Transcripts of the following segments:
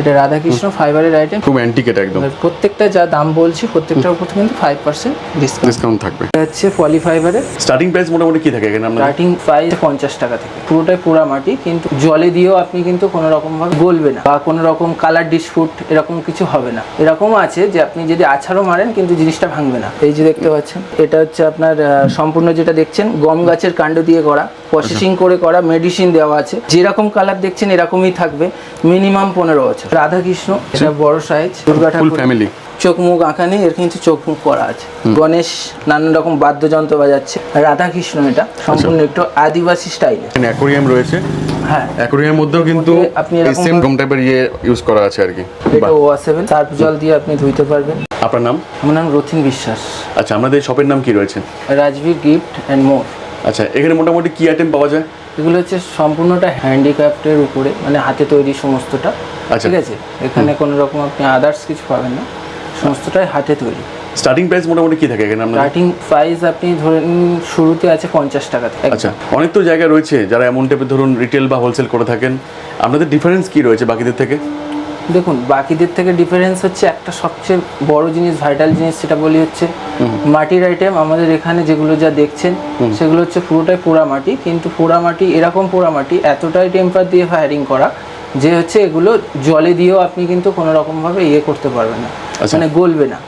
এটা রাধাকৃষ্ণ ফাইবারের আইটেম খুব অ্যান্টিকেট একদম। প্রত্যেকটা যা দাম বলছি প্রত্যেকটার উপর কিন্তু ফাইভ পার্সেন্ট ডিসকাউন্ট ডিসকাউন্ট থাকবে। হচ্ছে পলি ফাইবারের স্টার্টিং প্রাইস মোটামুটি কি থাকে এখানে আমরা স্টার্টিং প্রাইস পঞ্চাশ টাকা থেকে। পুরোটাই পোড়া মাটি কিন্তু জলে দিয়েও আপনি কিন্তু কোনো রকম ভাবে গলবে না বা কোনো রকম কালার ডিসপুট এরকম কিছু হবে না। এরকমও আছে যে আপনি যদি আছাড়ও মারেন কিন্তু জিনিসটা ভাঙবে না। এই যে দেখতে পাচ্ছেন এটা হচ্ছে আপনার সম্পূর্ণ যেটা দেখছেন গম গাছের কাণ্ড দিয়ে করা প্রসেসিং করে করা মেডিসিন দেওয়া আছে। যেরকম কালার দেখছেন এরকমই থাকবে মিনিমাম পনেরো বছর। রাধাকৃষ্ণ এটা বড় সাইজ দুর্গা ঠাকুর। ফ্যামিলি চোখ মুখ আঁকা নেই এর কিন্তু চোখ মুখ করা আছে। গণেশ নানান রকম বাদ্যযন্ত্র বাজাচ্ছে। রাধাকৃষ্ণ এটা সম্পূর্ণ একটু আদিবাসী স্টাইলে অ্যাকোরিয়াম রয়েছে। হ্যাঁ। অ্যাকোরিয়ামের মধ্যেও কিন্তু আপনি সেম গম টাইপের ইয়ে ইউজ করা আছে আর কি। এটা বাহ। ওয়াশেবল সার্ফ জল দিয়ে আপনি ধুইতে পারবেন। আপনার নাম? আমার নাম রথিন বিশ্বাস। আচ্ছা আমাদের শপের নাম কি রয়েছে? Rajbir gift and more. আচ্ছা এখানে মোটামুটি কি আইটেম পাওয়া যায়? এগুলো হচ্ছে সম্পূর্ণটা হ্যান্ডিক্রাফটের উপরে মানে হাতে তৈরি সমস্তটা আচ্ছা। ঠিক আছে? এখানে কোনো রকম আপনি আদার্স কিছু পাবেন না সমস্তটাই হাতে তৈরি। স্টার্টিং প্রাইস মোটামুটি কি থাকে এখানে স্টার্টিং প্রাইস আপনি ধরেন শুরুতে আছে পঞ্চাশ টাকা থেকে। আচ্ছা অনেক তো জায়গা রয়েছে যারা এমন টাইপের ধরুন রিটেল বা হোলসেল করে থাকেন। আপনাদের ডিফারেন্স কি রয়েছে বাকিদের থেকে? দেখুন বাকিদের থেকে ডিফারেন্স হচ্ছে একটা সবচেয়ে বড় জিনিস ভাইটাল জিনিস সেটা বলি হচ্ছে মাটির আইটেম আমাদের এখানে যেগুলো যা দেখছেন সেগুলো হচ্ছে পুরোটাই পোড়া মাটি কিন্তু পোড়া মাটি এরকম পোড়া মাটি এতটাই টেম্পার দিয়ে ফায়ারিং করা যে হচ্ছে এগুলো জলে দিয়েও আপনি কিন্তু কোনো রকমভাবে ইয়ে করতে পারবেন না। আচ্ছা। মানে গলবে না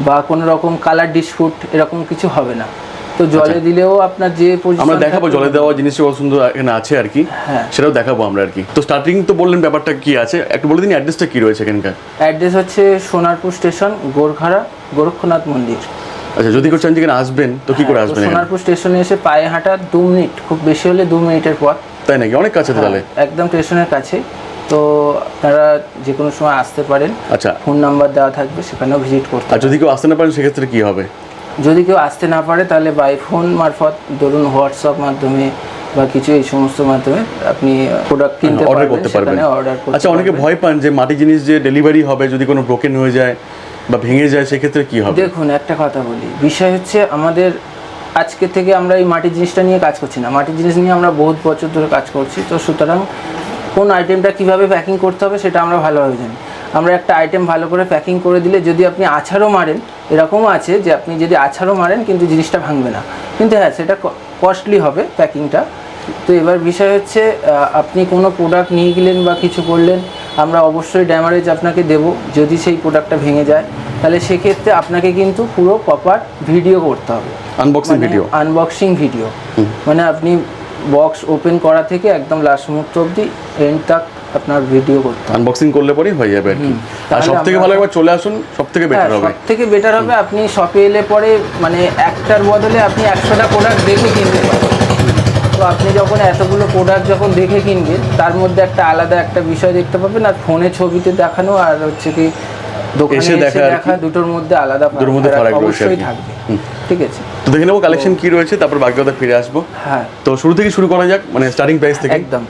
বা কোনো রকম কালার ডিসপুট এরকম কিছু হবে না। তো জলে দিলেও আপনার যে আচ্ছা। আমরা দেখাবো জলে দেওয়া জিনিসটা কত সুন্দর এখানে আছে আর কি। হ্যাঁ। সেটাও দেখাবো আমরা আর কি। তো স্টার্টিং তো বললেন ব্যাপারটা কি আছে। একটু বলে দিন অ্যাড্রেসটা কি রয়েছে এখানকার। অ্যাড্রেস হচ্ছে সোনারপুর স্টেশন গোরখাড়া গোরক্ষনাথ মন্দির। আচ্ছা যদি কেউ চান যেখানে আসবেন তো কি করে হ্যাঁ, আসবেন সোনারপুর স্টেশনে এসে পায়ে হাঁটা দু মিনিট খুব বেশি হলে দু মিনিটের পর তাই নাকি? অনেক কাছে তাহলে। একদম স্টেশনের কাছে। তো আপনারা যে কোনো সময় আসতে পারেন। আচ্ছা। ফোন নাম্বার দেওয়া থাকবে সেখানেও ভিজিট করতে আর যদি কেউ আসতে না পারেন সেক্ষেত্রে কি হবে? যদি কেউ আসতে না পারে তাহলে বাই ফোন মারফত ধরুন হোয়াটসঅ্যাপ মাধ্যমে বা কিছু এই সমস্ত মাধ্যমে আপনি প্রোডাক্ট কিনতে অর্ডার করতে পারবেন। আচ্ছা অনেকে ভয় পান যে মাটি জিনিস যে ডেলিভারি হবে যদি কোনো ব্রোকেন হয়ে যায় বা ভেঙে যায় সেক্ষেত্রে কি হবে? দেখুন একটা কথা বলি। বিষয় হচ্ছে আমাদের আজকে থেকে আমরা এই মাটির জিনিসটা নিয়ে কাজ করছি না। মাটির জিনিস নিয়ে আমরা বহুত বছর ধরে কাজ করছি। তো সুতরাং কোন আইটেমটা কীভাবে প্যাকিং করতে হবে সেটা আমরা ভালোভাবে জানি। আমরা একটা আইটেম ভালো করে প্যাকিং করে দিলে যদি আপনি আছাড়ও মারেন এরকমও আছে যে আপনি যদি আছাড়ও মারেন কিন্তু জিনিসটা ভাঙবে না। কিন্তু হ্যাঁ সেটা কস্টলি হবে প্যাকিংটা তো এবার বিষয় হচ্ছে আপনি কোনো প্রোডাক্ট নিয়ে গেলেন বা কিছু করলেন আমরা অবশ্যই ড্যামারেজ আপনাকে দেব যদি সেই প্রোডাক্টটা ভেঙে যায়। তাহলে সেক্ষেত্রে আপনাকে কিন্তু পুরো প্রপার ভিডিও করতে হবে। আনবক্সিং ভিডিও আনবক্সিং ভিডিও মানে আপনি বক্স ওপেন করা থেকে একদম লাস্ট মুহূর্ত অবধি এন্ড তাক আপনার ভিডিও করতে আনবক্সিং করলে পরেই হয়ে যাবে আর কি। আর সব থেকে ভালো একবার চলে আসুন সব থেকে বেটার হবে। সব থেকে বেটার হবে আপনি শপে এলে পরে মানে একটার বদলে আপনি একশোটা প্রোডাক্ট দেখে কিনতে পারেন তো আপনি যখন এতগুলো প্রোডাক্ট যখন দেখে কিনবেন তার মধ্যে একটা আলাদা একটা বিষয় দেখতে পাবেন আর ফোনে ছবিতে দেখানো আর হচ্ছে কি দোকানে এসে দেখা দুটোর মধ্যে আলাদা দুটোর মধ্যে ফারাক অবশ্যই থাকবে। ঠিক আছে? তো দেখে নেব কালেকশন কি রয়েছে তারপর বাকি কথা ফিরে আসব। হ্যাঁ। তো শুরু থেকে শুরু করা যাক মানে স্টার্টিং প্রাইস থেকে। একদম।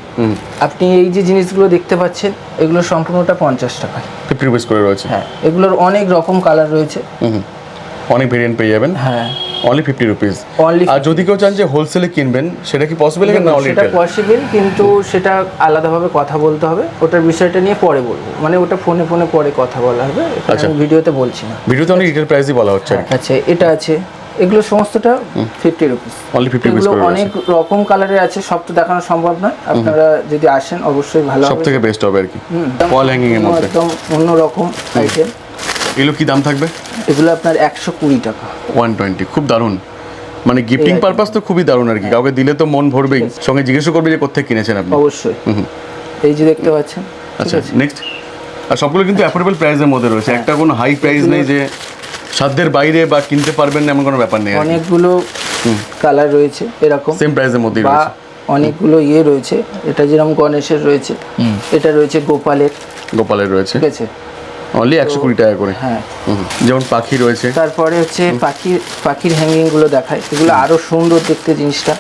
আপনি এই যে জিনিসগুলো দেখতে পাচ্ছেন এগুলো সম্পূর্ণটা পঞ্চাশ টাকায়। ফিফটি রুপিস করে রয়েছে। হ্যাঁ এগুলোর অনেক রকম কালার রয়েছে। অনেক ভেরিয়েন্ট পেয়ে যাবেন। হ্যাঁ। অনলি ফিফটি রুপিস অনলি আর যদি কেউ চান যে হোলসেলে কিনবেন সেটা কি পসিবল না অনলি সেটা পসিবল কিন্তু সেটা আলাদাভাবে কথা বলতে হবে। ওটার বিষয়টা নিয়ে পরে বলব। মানে ওটা ফোনে ফোনে পরে কথা বলা হবে। আচ্ছা। আমি ভিডিওতে বলছি না। ভিডিওতে অনেক রিটেল প্রাইসই বলা হচ্ছে আচ্ছা এটা আছে। এগুলো সমস্তটা ফিফটি রুপিস এগুলো অনেক রকম কালারের আছে সব তো দেখানো সম্ভব নয়। আপনারা যদি আসেন অবশ্যই ভালো সব থেকে বেস্ট হবে আর কি। হুম, ওয়াল হ্যাঙ্গিং এর মধ্যে। একদম অন্যরকম আইটেম এগুলো কি দাম থাকবে? এগুলো আপনার একশো কুড়ি টাকা। ওয়ান টোয়েন্টি খুব দারুণ। মানে গিফটিং পারপাস তো খুবই দারুণ আর কি। কাউকে দিলে তো মন ভরবেই। সঙ্গে জিজ্ঞেস করবে যে কোথেকে কিনেছেন আপনি। অবশ্যই। এই যে দেখতে পাচ্ছেন। আচ্ছা নেক্সট আর সবগুলো কিন্তু অ্যাফোর্ডেবল প্রাইসের মধ্যে রয়েছে। একটা কোনো হাই প্রাইস নেই যে সাধ্যের বাইরে বা কিনতে পারবেন না এমন কোনো ব্যাপার নেই অনেকগুলো কালার রয়েছে এরকম। সেম প্রাইসের মধ্যেই বা রয়েছে। অনেকগুলো ইয়ে রয়েছে। এটা যেরকম গণেশের রয়েছে এটা রয়েছে গোপালের। গোপালের রয়েছে। ঠিক আছে? অনলি একশো কুড়ি টাকা করে। হ্যাঁ। যেমন পাখি রয়েছে। তারপরে হচ্ছে পাখির পাখির হ্যাঙ্গিংগুলো দেখায়। এগুলো আরও সুন্দর দেখতে জিনিসটা।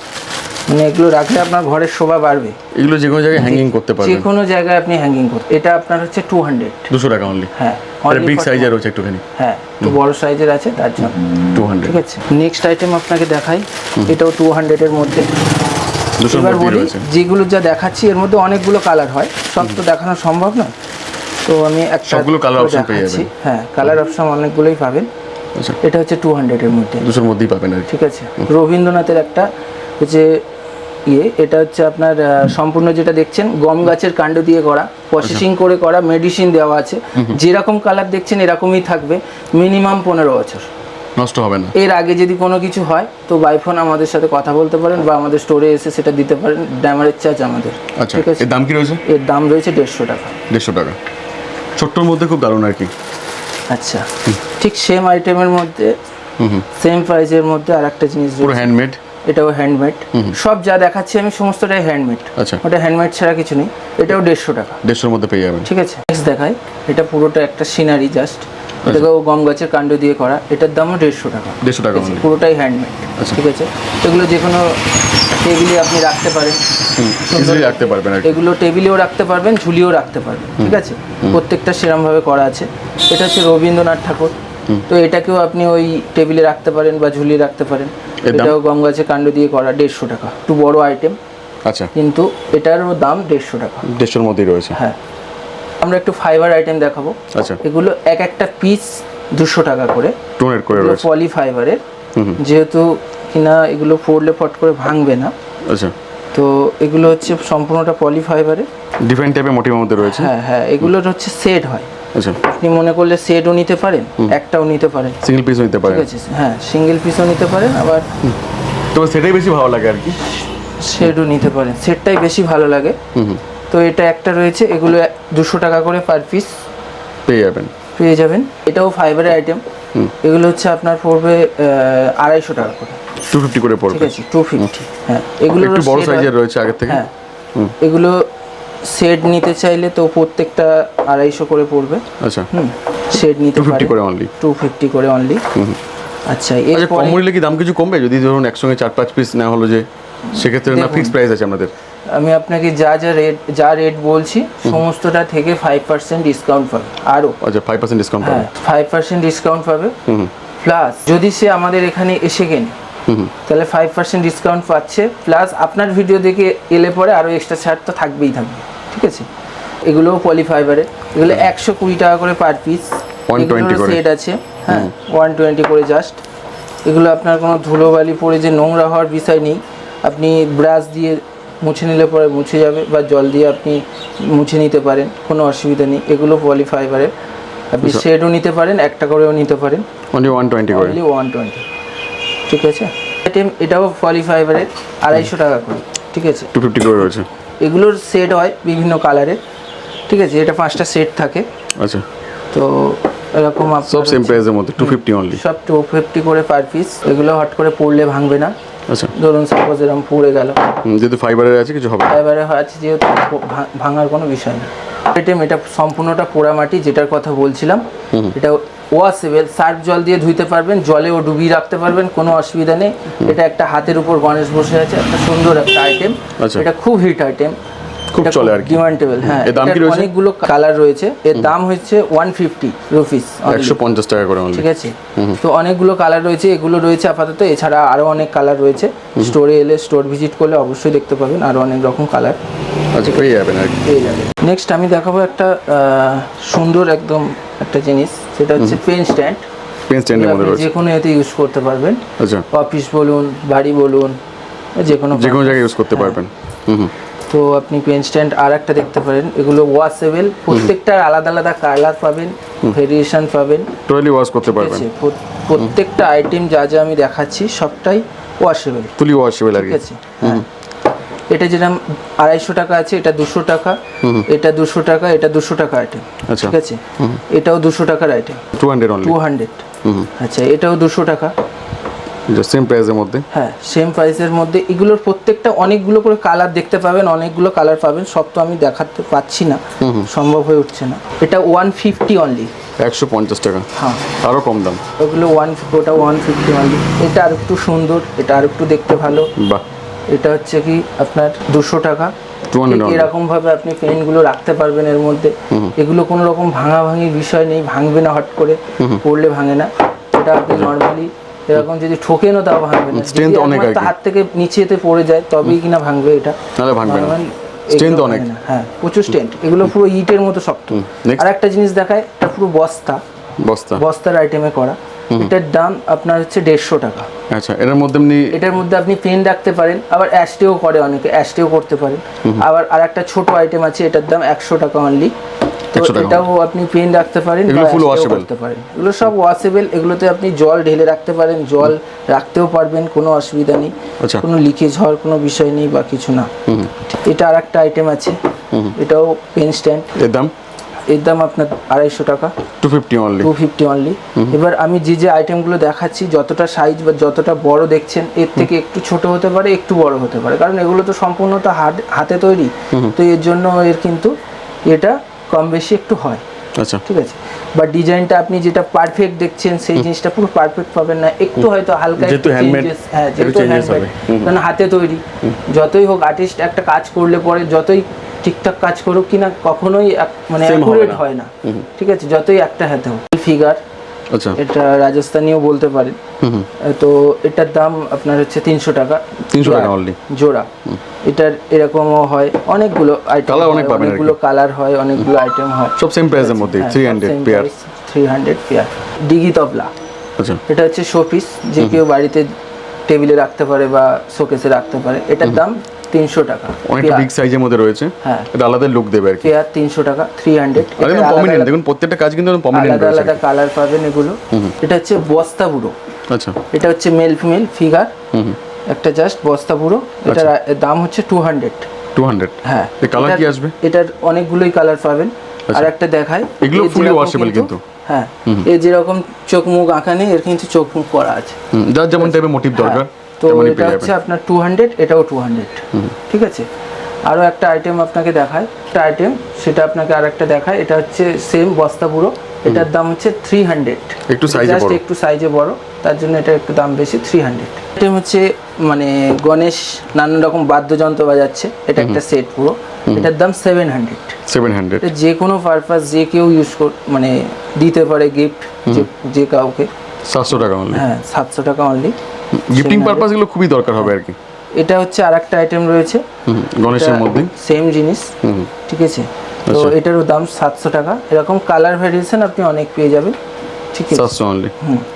মানে এগুলো রাখলে আপনার ঘরের শোভা বাড়বে। এগুলো যে কোনো জায়গায় হ্যাঙ্গিং করতে যে কোনো জায়গায় আপনি হ্যাঙ্গিং করতে এটা আপনার হচ্ছে টু হান্ড্রেড দুশো টাকা অনলি হ্যাঁ আর বিগ সাইজের রয়েছে একটুখানি। হ্যাঁ একটু বড় সাইজের আছে তার জন্য। টু হান্ড্রেড ঠিক আছে? নেক্সট আইটেম আপনাকে দেখাই। এটাও টু হান্ড্রেডের মধ্যে। এবার বলি যেগুলো যা দেখাচ্ছি এর মধ্যে অনেকগুলো কালার হয়। সব তো দেখানো সম্ভব নয়। তো আমি একটা সবগুলো colour option পেয়ে যাবেন। হ্যাঁ কালার অপশন অনেকগুলোই পাবেন। আচ্ছা। এটা হচ্ছে টু হান্ড্রেডের মধ্যে। দুশোর মধ্যেই পাবেন আর ঠিক আছে? রবীন্দ্রনাথের একটা হচ্ছে ইয়ে এটা হচ্ছে আপনার সম্পূর্ণ যেটা দেখছেন গম গাছের কাণ্ড দিয়ে করা প্রসেসিং করে করা মেডিসিন দেওয়া আছে। যেরকম কালার দেখছেন এরকমই থাকবে মিনিমাম পনেরো বছর। নষ্ট হবে না। এর আগে যদি কোনো কিছু হয় তো বাইফোন আমাদের সাথে কথা বলতে পারেন বা আমাদের স্টোরে এসে সেটা দিতে পারেন ড্যামারেজ চার্জ আমাদের। আচ্ছা ঠিক আছে? এর দাম কি রয়েছে? এর দাম রয়েছে দেড়শো টাকা। দেড়শো টাকা। ছোট্টর মধ্যে খুব দারুণ আর কি। আচ্ছা। ঠিক সেম আইটেমের মধ্যে সেম প্রাইসের মধ্যে আর একটা জিনিস পুরো হ্যান্ডমেড এটাও হ্যান্ডমেড সব যা দেখাচ্ছি আমি সমস্তটাই হ্যান্ডমেড আচ্ছা। ওটা হ্যান্ডমেড ছাড়া কিছু নেই। এটাও দেড়শো টাকা। দেড়শোর মধ্যে পেয়ে যাবেন। ঠিক আছে? দেখাই। এটা পুরোটা একটা সিনারি জাস্ট এটাকেও গম গাছের কাণ্ড দিয়ে করা। এটার দামও দেড়শো টাকা। দেড়শো টাকা পুরোটাই হ্যান্ডমেড আচ্ছা। ঠিক আছে? এগুলো যে কোনো টেবিলে আপনি রাখতে পারেন। রাখতে পারবেন এগুলো টেবিলেও রাখতে পারবেন ঝুলিয়েও রাখতে পারবেন। ঠিক আছে? প্রত্যেকটা সেরমভাবে করা আছে। এটা হচ্ছে রবীন্দ্রনাথ ঠাকুর। তো এটাকেও আপনি ওই টেবিলে রাখতে পারেন বা ঝুলিয়ে রাখতে পারেন। এটাও গম গাছের কাণ্ড দিয়ে করা দেড়শো টাকা। একটু বড় আইটেম আচ্ছা। কিন্তু এটারও দাম দেড়শো টাকা। দেড়শোর মধ্যেই রয়েছে। হ্যাঁ। আমরা একটু ফাইবার আইটেম দেখাবো। আচ্ছা। এগুলো এক একটা পিস দুশো টাকা করে। টোনের করে রয়েছে। পলি ফাইবারের যেহেতু কিনা এগুলো পড়লে ফট করে ভাঙবে না। আচ্ছা। তো এগুলো হচ্ছে সম্পূর্ণটা পলি ফাইবারের ডিফারেন্ট টাইপের মোটিভের মধ্যে রয়েছে। হ্যাঁ হ্যাঁ। এগুলোর হচ্ছে সেট হয়। আচ্ছা। আপনি মনে করলে সেটও নিতে পারেন একটাও নিতে পারেন। সিঙ্গেল পিসও নিতে পারেন। ঠিক আছে হ্যাঁ সিঙ্গেল পিসও নিতে পারেন আবার তবে সেটাই বেশি ভালো লাগে আর কি? সেটও নিতে পারেন। সেটটাই বেশি ভালো লাগে। তো এটা একটা রয়েছে এগুলো দুশো টাকা করে পার পিস পেয়ে যাবেন। পেয়ে যাবেন। এটাও ফাইবারের আইটেম এগুলো হচ্ছে আপনার পড়বে আড়াইশো টাকা করে। টু ফিফটি করে ঠিক পড়বে। আছে টু ফিফটি হ্যাঁ এগুলো একটু বড় সাইজের রয়েছে আগের থেকে? হ্যাঁ। এগুলো সেট নিতে চাইলে তো প্রত্যেকটা আড়াইশো করে পড়বে। আচ্ছা। হুম সেট নিতে পারে। করে অনলি টু ফিফটি করে অনলি আচ্ছা আচ্ছা এরপরে কম মূল্যে কি দাম কিছু কমবে? যদি ধরুন একসঙ্গে চার পাঁচ পিস নেওয়া হলো যে সেক্ষেত্রে না দেখুন। ফিক্স প্রাইস আছে আমাদের। আমি আপনাকে যা যা রেট যা রেট বলছি সমস্তটা থেকে ফাইভ পার্সেন্ট ডিসকাউন্ট পাবে। আরও। আচ্ছা ফাইভ পার্সেন্ট ডিসকাউন্ট পাবে। ফাইভ পার্সেন্ট ডিসকাউন্ট পাবে। হুম প্লাস যদি সে আমাদের এখানে এসে কেনে তাহলে ফাইভ পার্সেন্ট ডিসকাউন্ট পাচ্ছে প্লাস আপনার ভিডিও দেখে এলে পরে আরও এক্সট্রা ছাড় তো থাকবেই থাকবে ঠিক আছে? এগুলোও পলিফাইবারের এগুলো একশো কুড়ি টাকা করে পার পিস 120 করে। সেট আছে হ্যাঁ ওয়ান টোয়েন্টি করে জাস্ট এগুলো আপনার কোনো ধুলোবালি পড়ে যে নোংরা হওয়ার বিষয় নেই। আপনি ব্রাশ দিয়ে মুছে নিলে পরে মুছে যাবে বা জল দিয়ে আপনি মুছে নিতে পারেন কোনো অসুবিধা নেই। এগুলো পলিফাইবারের আপনি আচ্ছা। শেডও নিতে পারেন একটা করেও নিতে পারেন। Only one twenty one twenty ঠিক আছে? আইটেম এটাও পলিফাইবারের আড়াইশো টাকা করে ঠিক আছে? টু ফিফটি করে রয়েছে। এগুলোর সেট হয় বিভিন্ন কালারের ঠিক আছে? এটা পাঁচটা সেট থাকে। আচ্ছা। তো এরকম সব সেম প্রাইসের মধ্যে টু ফিফটি অনলি সব টু ফিফটি করে পার পিস এগুলো হট করে পড়লে ভাঙবে না। আচ্ছা। ধরুন সাপোজ এরকম পড়ে গেল। যেহেতু ফাইবারের আছে কিছু হবে না। এবারে আছে যেহেতু ভাঙার কোনো বিষয় নেই আইটেম এটা সম্পূর্ণটা পোড়ামাটি যেটার কথা বলছিলাম। এটা ওয়াশেবল সার্ফ জল দিয়ে ধুইতে পারবেন জলে ও ডুবিয়ে রাখতে পারবেন কোনো অসুবিধা নেই। এটা একটা হাতের উপর গণেশ বসে আছে একটা সুন্দর একটা আইটেম আচ্ছা। এটা খুব হিট আইটেম খুব চলে আর কি। ডিমান্ডেবল হ্যাঁ এর দাম কি রয়েছে? অনেকগুলো কালার রয়েছে। এর দাম হচ্ছে ওয়ান ফিফটি রুপিস একশো পঞ্চাশ টাকা করে ঠিক আছে? তো অনেকগুলো কালার রয়েছে এগুলো রয়েছে আপাতত। এছাড়া আরও অনেক কালার রয়েছে। স্টোরে এলে স্টোর ভিজিট করলে অবশ্যই দেখতে পাবেন। আরও অনেক রকম কালার আচ্ছা পেয়ে যাবেন আর পেয়ে নেক্সট আমি দেখাবো একটা সুন্দর একদম একটা জিনিস। সেটা হচ্ছে পেন স্ট্যান্ড পেন স্ট্যান্ডের মধ্যে রয়েছে। যে কোনো এতে ইউজ করতে পারবেন। আচ্ছা। অফিস বলুন বাড়ি বলুন যে কোনো যে কোনো জায়গায় ইউজ করতে পারবেন। হুম হুম। তো আপনি পেন স্ট্যান্ড আর একটা দেখতে পারেন। এগুলো ওয়াশেবল প্রত্যেকটার আলাদা আলাদা কালার পাবেন ভেরিয়েশন পাবেন। টোটালি ওয়াশ করতে ঠিক পারবেন। প্রত্যেকটা আইটেম যা যা আমি দেখাচ্ছি সবটাই ওয়াশেবল ফুলি ওয়াশেবল আর ঠিক কি আছে হ্যাঁ। এটা যেরকম আড়াইশো টাকা আছে এটা দুশো টাকা। এটা দুশো টাকা এটা দুশো টাকা আইটেম আচ্ছা। ঠিক আছে? এটাও দুশো টাকার item two hundred two hundred হুম। আচ্ছা এটাও দুশো টাকা। সেম প্রাইসের মধ্যে? হ্যাঁ সেম প্রাইসের মধ্যে। এগুলোর প্রত্যেকটা অনেকগুলো করে কালার দেখতে পাবেন অনেকগুলো কালার পাবেন। সব তো আমি দেখাতে পাচ্ছি না। সম্ভব হয়ে উঠছে না। এটা ওয়ান ফিফটি অনলি একশো পঞ্চাশ টাকা। হ্যাঁ। আরও কম দাম। ওগুলো ওয়ান ওটা ওয়ান ফিফটি অনলি এটা আর একটু সুন্দর এটা আর একটু দেখতে ভালো। বাহ। এটা হচ্ছে কি আপনার দুশো টাকা। 200 এরকম ভাবে আপনি পেনগুলো রাখতে পারবেন এর মধ্যে। এগুলো কোনো রকম ভাঙা ভাঙি বিষয় নেই ভাঙবে না হট করে। পড়লে ভাঙে না। এটা আপনি নর্মালি এরকম যদি ঠোকেনও তাও ভাঙবে না। যদি অনেক আর হাত থেকে নিচেতে পড়ে যায় তবেই কিনা ভাঙবে এটা। নাহলে ভাঙবে না। Strength অনেক। হ্যাঁ প্রচুর স্ট্রেন্থ এগুলো পুরো ইটের মতো শক্ত। আর একটা জিনিস দেখায় এটা পুরো বস্তা। বস্তা। বস্তার আইটেমে করা। এটার দাম আপনার হচ্ছে দেড়শো টাকা। আচ্ছা এটার মধ্যে এমনি এটার মধ্যে আপনি পেন রাখতে পারেন আবার অ্যাস্টেও করে অনেকে অ্যাস্টেও করতে পারেন। আবার আর একটা ছোট আইটেম আছে এটার দাম একশো টাকা অনলি তো 100 টাকা এটাও আপনি পেন রাখতে পারেন এগুলো full ashtrays করতে পারেন। এগুলো সব ওয়াশেবল এগুলোতে আপনি জল ঢেলে রাখতে পারেন জল রাখতেও পারবেন কোনো অসুবিধা নেই। আচ্ছা। কোনো লিকেজ হওয়ার কোনো বিষয় নেই বা কিছু না। এটা আর একটা আইটেম আছে এটাও পেন স্ট্যান্ড এর দাম? এর দাম আপনার আড়াইশো টাকা। Two fifty only two fifty only এবার আমি যে যে আইটেমগুলো দেখাচ্ছি যতটা সাইজ বা যতটা বড় দেখছেন এর থেকে একটু ছোট হতে পারে একটু বড় হতে পারে। কারণ এগুলো তো সম্পূর্ণ হাত- হাতে তৈরি। তো এর জন্য এর কিন্তু এটা কম বেশি একটু হয়। আচ্ছা। ঠিক আছে? বা ডিজাইনটা আপনি যেটা পারফেক্ট দেখছেন সেই জিনিসটা পুরো পারফেক্ট পাবেন না। একটু হয়তো হালকা যেহেতু একটু handmade, হ্যাঁ যেহেতু হ্যান্ডমেড কারণ হাতে তৈরি। যতই হোক আর্টিস্ট একটা কাজ করলে পরে যতই ঠিকঠাক কাজ করুক কিনা কখনোই মানে অ্যাকুরেট হয় না। ঠিক আছে? যতই একটা হাতে হোক। ফিগার এটা রাজস্থানীও বলতে পারেন। তো এটার দাম আপনার হচ্ছে তিনশো টাকা। 300 টাকা only। জোড়া। এটার এরকমও হয়। অনেকগুলো আইটেম Colour অনেক পাবেন অনেকগুলো কালার হয় অনেকগুলো আইটেম হয়। সব সেম প্রাইসের মধ্যে three hundred pair three hundred pair ডিগি তবলা। আচ্ছা। এটা হচ্ছে শোপিস যে কেউ বাড়িতে টেবিলে রাখতে পারে বা শোকেসে রাখতে পারে। এটার দাম তিনশো টাকা। অনেকটা বিগ সাইজের মধ্যে রয়েছে। হ্যাঁ। এটা আলাদা লুক দেবে আর কি। পেয়ার তিনশো টাকা থ্রি হান্ড্রেড একদম প্রমিনেন্ট দেখুন প্রত্যেকটা কাজ কিন্তু প্রমিনেন্ট আলাদা আলাদা কালার পাবেন এগুলো। এটা হচ্ছে বস্তা বুড়ো। আচ্ছা। এটা হচ্ছে মেল ফিমেল ফিগার হুম একটা জাস্ট বস্তা পুরো এটার দাম হচ্ছে টু হান্ড্রেড টু হান্ড্রেড হ্যাঁ। এই কালার কি আসবে? এটার অনেকগুলোই কালার পাবেন। আর একটা দেখায় এগুলো যেরকম washable কিন্তু। হ্যাঁ। এর যেরকম চোখ মুখ আঁকা নেই এর কিন্তু চোখ মুখ করা আছে। যার যেমন টাইপের মোটিভ দরকার। তো এটা হচ্ছে আপনার টু হান্ড্রেড এটাও টু হান্ড্রেড ঠিক আছে? আরও একটা আইটেম আপনাকে দেখায়। একটা আইটেম সেটা আপনাকে আর একটা দেখায়। এটা হচ্ছে সেম বস্তা পুরো। এটার দাম হচ্ছে থ্রি হান্ড্রেড একটু size বড়। একটু সাইজে বড়। তার জন্য এটা একটু দাম বেশি থ্রি হান্ড্রেড আইটেম হচ্ছে মানে গণেশ নানান রকম বাদ্যযন্ত্র বাজাচ্ছে। এটা একটা সেট পুরো। এটার দাম সেভেন হান্ড্রেড সেভেন হান্ড্রেড যে কোনো পারপাস যে কেউ ইউজ কর মানে দিতে পারে গিফট যে কাউকে। সাতশো টাকা অনলি হ্যাঁ সাতশো টাকা অনলি গিফটিং পারপাস এগুলো খুবই দরকার হবে আর কি। এটা হচ্ছে আর একটা আইটেম রয়েছে গণেশের মধ্যে। সেম জিনিস ঠিক আছে? তো আচ্ছা। এটারও দাম সাতশো টাকা। এরকম কালার ভ্যারিয়েশন আপনি অনেক পেয়ে যাবেন ঠিক আছে? সাতশো অনলি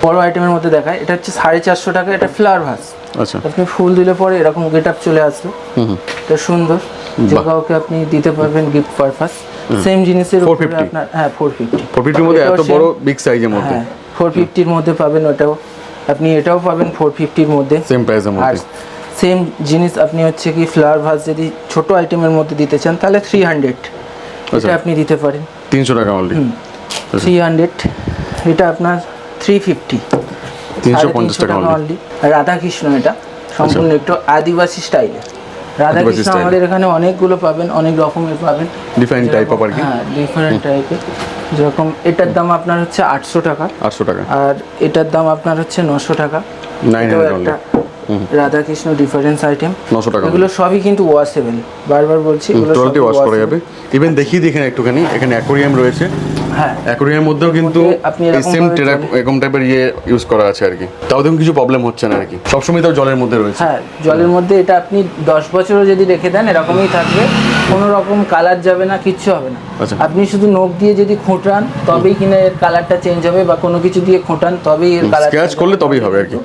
বড় আইটেমের মধ্যে দেখায়। এটা হচ্ছে সাড়ে চারশো টাকা এটা ফ্লাওয়ার ভাস আচ্ছা। আপনি ফুল দিলে পরে এরকম গেট আপ চলে আসবে হুম এটা সুন্দর। যে কাউকে আপনি দিতে পারবেন গিফট পারপাস সেম জিনিসের উপরে আপনার হ্যাঁ ফোর ফিফটি প্রফিটের মধ্যে এত বড় বিগ সাইজের মধ্যে। হ্যাঁ ফোর ফিফটির মধ্যে পাবেন ওটাও। আপনি এটাও পাবেন ফোর ফিফটির মধ্যে। সেম প্রাইসের আর মধ্যে। সেম জিনিস আপনি হচ্ছে কি ফ্লাওয়ার ভাস যদি ছোট আইটেমের মধ্যে দিতে চান তাহলে থ্রি হান্ড্রেড আচ্ছা। এটা আপনি দিতে পারেন। তিনশো টাকা অনলি থ্রি হান্ড্রেড এটা আপনার থ্রি ফিফটি তিনশো পঞ্চাশ টাকা অনলি রাধাকৃষ্ণ এটা। সম্পূর্ণ একটু আদিবাসী স্টাইলে রাধাকৃষ্ণ। আমাদের এখানে অনেকগুলো পাবেন অনেক রকমের পাবেন। ডিফারেন্ট টাইপ অফ আর কি। হ্যাঁ ডিফারেন্ট টাইপের যেরকম এটার দাম আপনার হচ্ছে আটশো টাকা। আটশো টাকা। আর এটার দাম আপনার হচ্ছে নশো টাকা। Nine hundred Radhakrishna difference item টাকা। এগুলো সবই কিন্তু ওয়াশেবল বারবার বলছি এগুলো সবই ওয়াশ করা যাবে। ইভেন দেখিয়ে দেখেন একটুখানি এখানে অ্যাকোরিয়াম রয়েছে। হ্যাঁ। অ্যাকোরিয়ামের মধ্যেও কিন্তু আপনি সেম জলে- এরকম টাইপের ইয়ে ইউজ করা আছে আর কি। তাও দেখুন কিছু প্রবলেম হচ্ছে না আর কি। সবসময় তাও জলের মধ্যে রয়েছে। হ্যাঁ জলের মধ্যে এটা আপনি দশ বছরও যদি রেখে দেন এরকমই থাকবে। কোনো রকম কালার যাবে না কিচ্ছু হবে না। আচ্ছা। আপনি শুধু নখ দিয়ে যদি খোঁটান তবেই কিনা এর কালারটা চেঞ্জ হবে বা কোনো কিছু দিয়ে খোঁটান তবেই এর কালার স্ক্র্যাচ করলে তবেই হবে আর কি।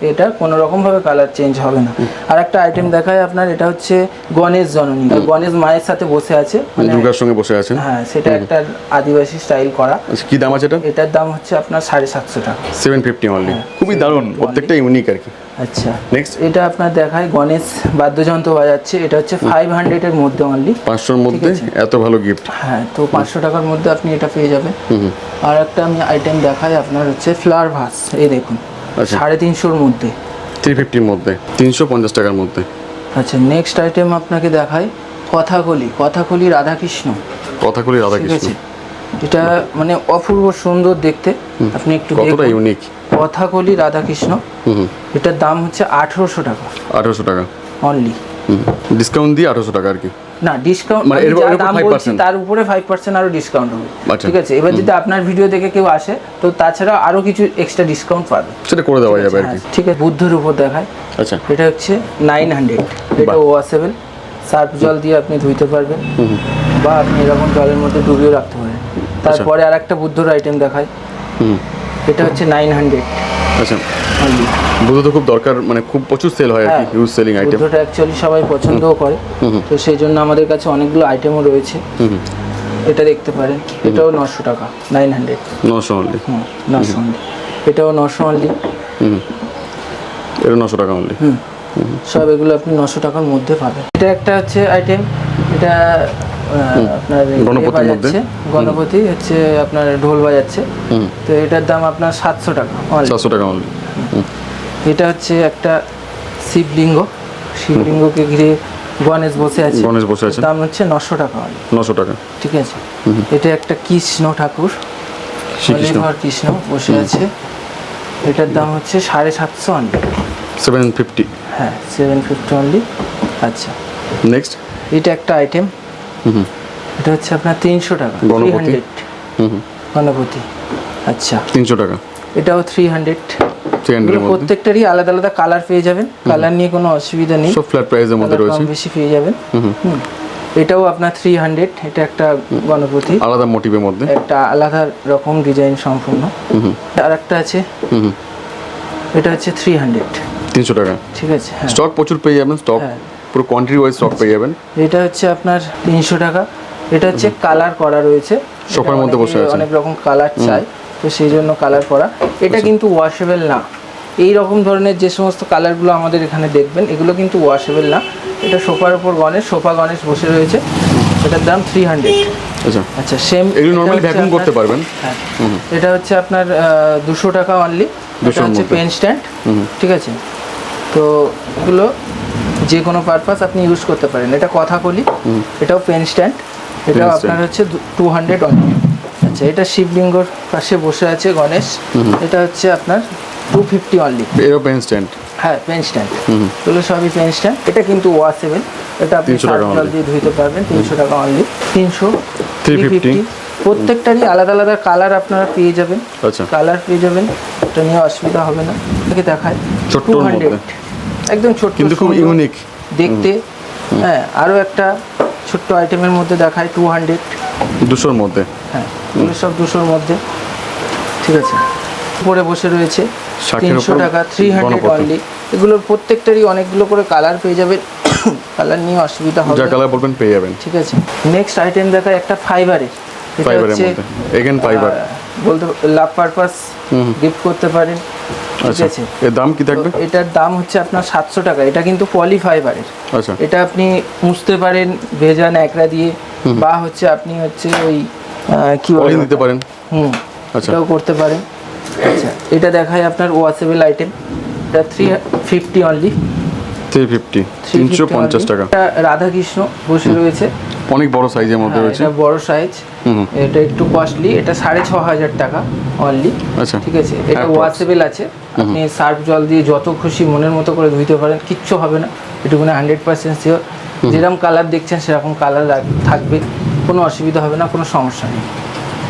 এটা কোনো রকম ভাবে কালার চেঞ্জ হবে না। আর একটা আইটেম দেখায় আপনার এটা হচ্ছে গণেশ জননী। গণেশ মায়ের সাথে বসে আছে মানে দুর্গার সঙ্গে বসে আছেন হ্যাঁ সেটা একটা আদিবাসী স্টাইল করা। আচ্ছা কি দাম আছে এটা? এটার দাম হচ্ছে আপনার সাড়ে সাতশো টাকা। সেভেন ফিফটি অনলি খুবই দারুণ প্রত্যেকটা ইউনিক আর কি। আচ্ছা। নেক্সট এটা আপনার দেখায় গণেশ বাদ্যযন্ত্র বাজাচ্ছে। এটা হচ্ছে ফাইভ হান্ড্রেডের মধ্যে অনলি পাঁচশোর মধ্যে? এত ভালো গিফট হ্যাঁ তো পাঁচশো টাকার মধ্যে আপনি এটা পেয়ে যাবেন। আর একটা আমি আইটেম দেখাই আপনার হচ্ছে ফ্লাওয়ার ভাস এই দেখুন আচ্ছা। সাড়ে তিনশোর মধ্যে। থ্রি ফিফটির মধ্যে তিনশো পঞ্চাশ টাকার মধ্যে। আচ্ছা নেক্সট আইটেম আপনাকে দেখাই কথাকলি কথাকলি রাধাকৃষ্ণ। কথাকলি রাধাকৃষ্ণ। এটা মানে অপূর্ব সুন্দর দেখতে। আপনি একটু কতটা ইউনিক কথাকলি রাধাকৃষ্ণ। এটার দাম হচ্ছে আঠেরোশো টাকা। আঠেরোশো টাকা। অনলি হুম। ডিসকাউন্ট দিয়ে আঠেরোশো টাকা আর কি। না ডিসকাউন্ট মানে দাম বলছি তার উপরে ফাইভ পার্সেন্ট আরও ডিসকাউন্ট হবে। আচ্ছা। ঠিক আছে? এবার যদি আপনার ভিডিও দেখে কেউ আসে তো তাছাড়া আরও কিছু এক্সট্রা ডিসকাউন্ট পাবে। সেটা করে দেওয়া যাবে আর কি। হ্যাঁ, ঠিক আছে। বুদ্ধের উপর দেখায়। আচ্ছা। এটা হচ্ছে নাইন হান্ড্রেড এটা বাহ। ওয়াশেবল সার্ফ জল দিয়ে আপনি ধুইতে পারবেন। বা আপনি এরকম জলের মধ্যে ডুবিয়ে রাখতে পারেন। তারপরে আর একটা বুদ্ধর আইটেম দেখায়। হুম। এটা হচ্ছে নাইন হান্ড্রেড আচ্ছা। বুধ তো খুব দরকার মানে খুব প্রচুর সেল হয় আর কি। ইউজ সেলিং আইটেম বুদ্ধটা অ্যাকচুয়ালি সবাই পছন্দও করে তো সেই জন্য আমাদের কাছে অনেকগুলো আইটেমও রয়েছে। এটা দেখতে পারেন এটাও নশো টাকা নাইন হান্ড্রেড নশো অনলি নশো অনলি এটাও নশো অনলি হুম এটা নশো টাকা অনলি সব এগুলো আপনি নশো টাকার মধ্যে পাবেন। এটা একটা হচ্ছে আইটেম এটা আপনার গণপতির মধ্যে। গণপতি হচ্ছে আপনার ঢোল বাজাচ্ছে। হুম। তো এটার দাম আপনার সাতশো টাকা। সাতশো টাকা অনলি এটা হচ্ছে একটা শিবলিঙ্গ। শিবলিঙ্গকে ঘিরে গণেশ বসে আছে। গণেশ বসে আছে। দাম হচ্ছে নশো টাকা। নশো টাকা। ঠিক আছে? এটা একটা কৃষ্ণ ঠাকুর। শ্রীকৃষ্ণ। কৃষ্ণ বসে আছে। এটার দাম হচ্ছে সাড়ে সাতশো অনলি। Seven fifty. হ্যাঁ সেভেন ফিফটি অনলি। আচ্ছা। নেক্সট। এটা একটা আইটেম। হুম এটা হচ্ছে আপনার তিনশো টাকা। গণপতি? হান্ড্রেড হুম হুম। গণপতি। আচ্ছা। তিনশো টাকা। এটাও থ্রি হান্ড্রেড প্রত্যেকটারই আলাদা আলাদা কালার পেয়ে যাবেন। কালার নিয়ে কোনো অসুবিধা নেই। সব ফ্ল্যাট প্রাইসের মধ্যে রয়েছে। বেশি পেয়ে যাবেন। এটাও আপনার থ্রি হান্ড্রেড এটা একটা গণপতি। আলাদা মোটিভের মধ্যে। একটা আলাদা রকম ডিজাইন সম্পূর্ণ। আর একটা আছে। এটা হচ্ছে থ্রি হান্ড্রেড তিনশো টাকা। ঠিক আছে হ্যাঁ। স্টক প্রচুর পেয়ে যাবেন স্টক হ্যাঁ। পুরো কোয়ান্টিটি ওয়াইজ স্টক পেয়ে যাবেন। এটা হচ্ছে আপনার তিনশো টাকা। এটা হচ্ছে কালার করা রয়েছে। সোফার মধ্যে বসে আছে। অনেক রকম কালার চাই তো সেই জন্য কালার করা। এটা আচ্ছা। কিন্তু ওয়াশেবল না। এই রকম ধরনের যে সমস্ত কালারগুলো আমাদের এখানে দেখবেন এগুলো কিন্তু ওয়াশেবল না। এটা সোফার উপর গণেশ সোফা গণেশ বসে রয়েছে। এটার দাম থ্রি হান্ড্রেড আচ্ছা। আচ্ছা সেম এগুলো নর্মালি ভ্যাকুম করতে পারবেন। হ্যাঁ। এটা হচ্ছে আপনার দুশো টাকা অনলি এটা হচ্ছে পেন স্ট্যান্ড। ঠিক আছে? তো এগুলো যে কোনো পারপাস আপনি ইউজ করতে পারেন। এটা কথা বলি। এটাও পেন স্ট্যান্ড এটাও আপনার হচ্ছে টু হান্ড্রেড অনলি আচ্ছা এটা শিবলিঙ্গর পাশে বসে আছে গণেশ। এটা হচ্ছে আপনার টু ফিফটি অনলি এরও পেন স্ট্যান্ড হ্যাঁ পেন স্ট্যান্ড এগুলো সবই পেন স্ট্যান্ড এটা কিন্তু ওয়াশেবল এটা আপনি 300 জল দিয়ে ধুইতে পারবেন তিনশো টাকা অনলি তিনশো 350 প্রত্যেকটারই আলাদা আলাদা কালার আপনারা পেয়ে যাবেন। আচ্ছা। কালার পেয়ে যাবেন। এটা নিয়ে অসুবিধা হবে না। আপনাকে দেখায়। ছোট্টর 200 মধ্যে। একদম ছোট্ট কিন্তু খুব ইউনিক দেখতে। হ্যাঁ আরও একটা ছোট্ট আইটেমের মধ্যে দেখায় টু হান্ড্রেড দুশোর মধ্যে। হ্যাঁ। এগুলো সব দুশোর মধ্যে। ঠিক আছে? উপরে বসে রয়েছে। তিনশো টাকা থ্রি হান্ড্রেড। অনলি এগুলোর প্রত্যেকটারই অনেকগুলো করে কালার পেয়ে যাবেন। কালার নিয়ে অসুবিধা হবে যা কালার বলবেন পেয়ে যাবেন। ঠিক আছে? নেক্সট আইটেম দেখায় একটা ফাইবারের ফাইবারের হচ্ছে মধ্যে। এগেন ফাইবার বলতে লাভ পারপাস গিফট করতে পারেন। ঠিক আচ্ছা। আছে? এর দাম কি থাকবে? এটার দাম হচ্ছে আপনার সাতশো টাকা। এটা কিন্তু পলি ফাইবারের আচ্ছা। এটা আপনি মুছতে পারেন ভেজা ন্যাকড়া দিয়ে। বা হচ্ছে আপনি হচ্ছে ওই কি বলে অয়েল দিতে পারেন। হুম আচ্ছা। এটাও করতে পারেন। আচ্ছা এটা দেখায় আপনার ওয়াশেবল আইটেম এটা three fifty only three fifty তিনশো পঞ্চাশ টাকা। এটা রাধাকৃষ্ণ বসে রয়েছে। অনেক বড় সাইজের মধ্যে হ্যাঁ, রয়েছে। এটা বড় সাইজ। এটা একটু কস্টলি এটা সাড়ে ছ হাজার টাকা অনলি আচ্ছা। ঠিক আছে? এটা। ওয়াশেবল আছে। আপনি সার্ফ জল দিয়ে যত খুশি মনের মতো করে ধুইতে পারেন। কিচ্ছু হবে না। এটুকুনি হান্ড্রেড পার্সেন্ট শিওর যেরকম কালার দেখছেন সেরকম কালার থাকবে। কোনো অসুবিধা হবে না কোনো সমস্যা নেই।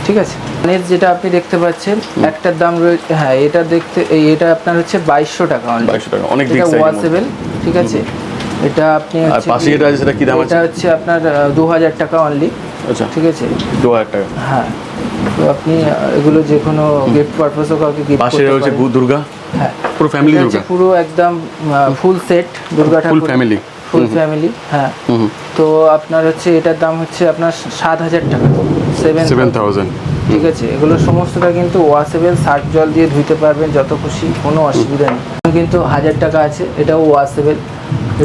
ঠিক আছে? নেক্সট যেটা আপনি দেখতে পাচ্ছেন একটার দাম রয়েছে হ্যাঁ এটা দেখতে এই এটা আপনার হচ্ছে বাইশশো টাকা বাইশশো টাকা অনেক এটা ওয়াশেবল ঠিক আছে? এটা আপনি হচ্ছে পাশে কি- আছে সেটা কি দাম আছে? এটা হচ্ছে আপনার দু হাজার টাকা অনলি আচ্ছা। ঠিক আছে? দু হাজার টাকা। হ্যাঁ। তো আপনি এগুলো যে কোনো গিফট পারপাসও কাউকে গিফট পাশে রয়েছে দুর্গা। হ্যাঁ। পুরো ফ্যামিলি দুর্গা। পুরো একদম full set Durga full family full family হ্যাঁ। তো আপনার হচ্ছে এটার দাম হচ্ছে আপনার সাত হাজার টাকা। সেভেন থাউজেন্ড ঠিক আছে? এগুলো সমস্তটা কিন্তু ওয়াশেবল সার্ফ জল দিয়ে ধুইতে পারবেন যত খুশি কোনো অসুবিধা নেই। কিন্তু হাজার টাকা আছে এটাও ওয়াশেবল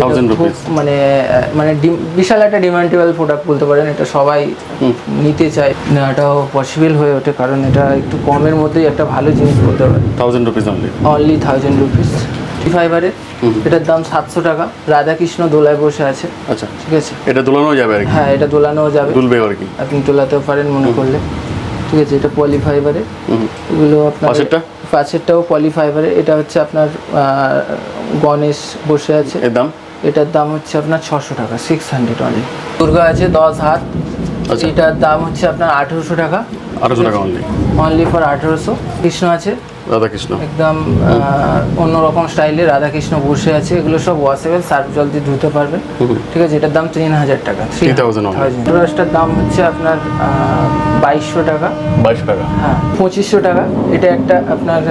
1000 rupees। মানে মানে বিশাল একটা ডিমান্ডেবল প্রোডাক্ট বলতে পারেন এটা সবাই নিতে চায়। না এটাও পসিবল হয়ে ওঠে কারণ এটা একটু কমের মধ্যেই একটা ভালো জিনিস বলতে পারে thousand rupees only only thousand rupees ফাইবারের এটার দাম সাতশো টাকা। রাধাকৃষ্ণ দোলায় বসে আছে। আচ্ছা। ঠিক আছে? এটা দোলানো যাবে আর হ্যাঁ এটা দোলানোও যাবে। দুলবে আর কি? আপনি তোলাতেও পারেন মনে করলে। ঠিক আছে এটা পলি ফাইবারের হুম এগুলো আপনার পাশেরটা? পাশেরটাও পলি ফাইবারের এটা হচ্ছে আপনার গণেশ বসে আছে। এর দাম? এটার দাম হচ্ছে আপনার ছশো টাকা সিক্স হান্ড্রেড অনলি দুর্গা আছে দশ হাত। আচ্ছা। এটার দাম হচ্ছে আপনার আঠেরোশো টাকা। আঠারোশো টাকা অনলি অনলি ফর আঠেরোশো। কৃষ্ণ আছে। রাধাকৃষ্ণ। একদম অন্যরকম স্টাইলে রাধাকৃষ্ণ বসে আছে এগুলো সব ওয়াশেবল সার্ফ জল দিয়ে ধুতে পারবেন। ঠিক আছে এটার দাম তিন হাজার টাকা 3,000 only। ব্রাশটার দাম হচ্ছে আপনার বাইশশো টাকা। বাইশশো টাকা? হ্যাঁ পঁচিশশো টাকা। এটা একটা আপনার